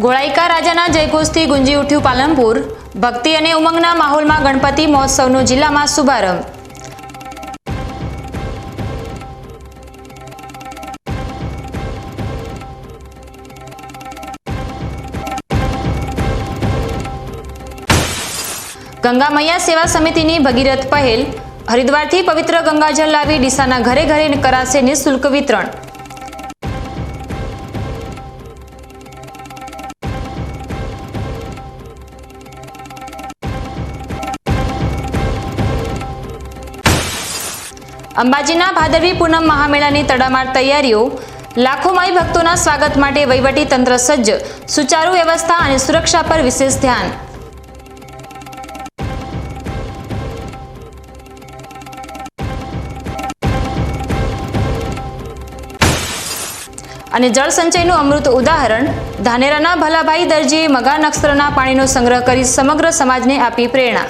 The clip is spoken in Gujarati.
ઘોળાઈકા રાજાના જયઘોષથી ગુંજી ઉઠ્યું પાલનપુર. ભક્તિ અને ઉમંગના માહોલમાં ગણપતિ મહોત્સવનો જિલ્લામાં શુભારંભ. ગંગા મૈયા સેવા સમિતિની ભગીરથ પહેલ. હરિદ્વારથી પવિત્ર ગંગાજળ લાવી ડીસાના ઘરે ઘરે કરાશે નિઃશુલ્ક વિતરણ. અંબાજીના ભાદરવી પૂનમ મહામેળાની તડામાર તૈયારીઓ લાખો માઈ ભક્તોના સ્વાગત માટે વહીવટી તંત્ર સજ્જ, સુચારુ વ્યવસ્થા અને સુરક્ષા પર વિશેષ ધ્યાન. અને જળ સંચયનું અમૃત ઉદાહરણ, ધાનેરાના ભલાભાઈ દરજીએ મગા નક્ષત્રના પાણીનો સંગ્રહ કરી સમગ્ર સમાજને આપી પ્રેરણા.